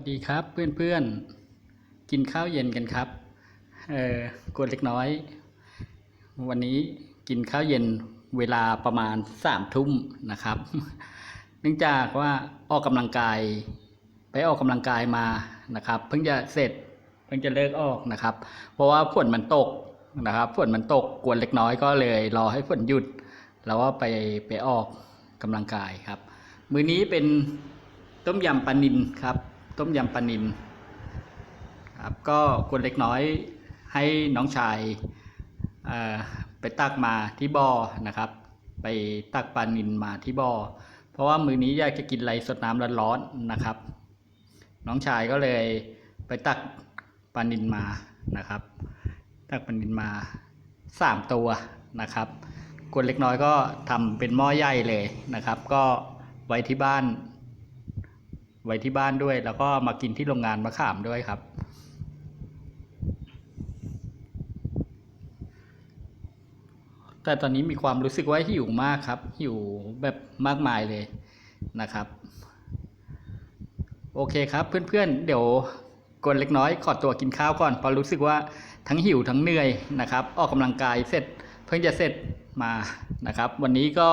วัสดีครับเพื่อนๆ กินข้าวเย็นกันครับ เออกวนเล็กน้อย วันนี้กินข้าวเย็นเวลาประมาณสามทุ่มนะครับ เนื่องจากว่าออกกำลังกาย ไปออกกำลังกายมานะครับ เพิ่งจะเสร็จเพิ่งจะเลิกออกนะครับ เพราะว่าฝนมันตกนะครับฝนมันตกกวนเล็กน้อยก็เลย รอให้ฝนหยุด แล้วก็ไปไปออกกำลังกายครับ มื้อนี้เป็นต้มยำปลานินครับ ต้มยำปลานินครับก็คนเล็กน้อยให้น้องชายไปตักมาที่บ่อนะครับ ไปตักปลานินมาที่บ่อเพราะว่ามือนี้อยากจะกินไรสดน้ำร้อนๆนะครับ น้องชายก็เลยไปตักปลานินมานะครับ ตักปลานินมาสามตัวนะครับคนเล็กน้อยก็ทำเป็นหม้อใหญ่เลยนะครับ ก็ไว้ที่บ้าน ไว้ที่บ้านด้วย แล้วก็มากินที่โรงงานมะขามด้วยครับ แต่ตอนนี้มีความรู้สึกว่าหิวมากครับ หิวแบบมากมายเลยนะครับ โอเคครับเพื่อนๆ เดี๋ยวกนเล็กน้อยขอตัวกินข้าวก่อนเพราะรู้สึกว่าทั้งหิวทั้งเหนื่อยนะครับ ออกกำลังกายเสร็จ เพิ่งจะเสร็จมานะครับ วันนี้ก็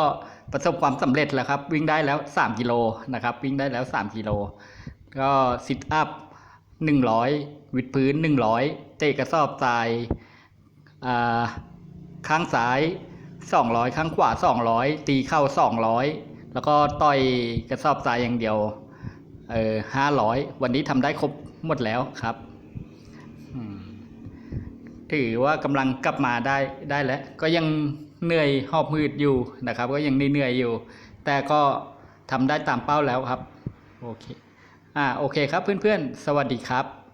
ประสบความสำเร็จแล้วครับ วิ่งได้แล้ว 3 กิโลนะครับ วิ่งได้แล้ว 3 กิโล ก็ซิทอัพ 100 วิดพื้น 100 เตะกระสอบทรายข้างซ้าย 200 ข้างขวา 200 ตีเข้า 200 แล้วก็ต่อยกระสอบทรายอย่างเดียวเออห้าร้อยวันนี้ทำได้ครบหมดแล้วครับ อืม ถือว่ากำลังกลับมาได้ได้แล้ว ก็ยังเหนื่อยหอบหืดอยู่นะครับ ก็ยังเหนื่อยอยู่ แต่ก็ทำได้ตามเป้าแล้วครับ โอเค อ่า โอเคครับเพื่อนๆ สวัสดีครับ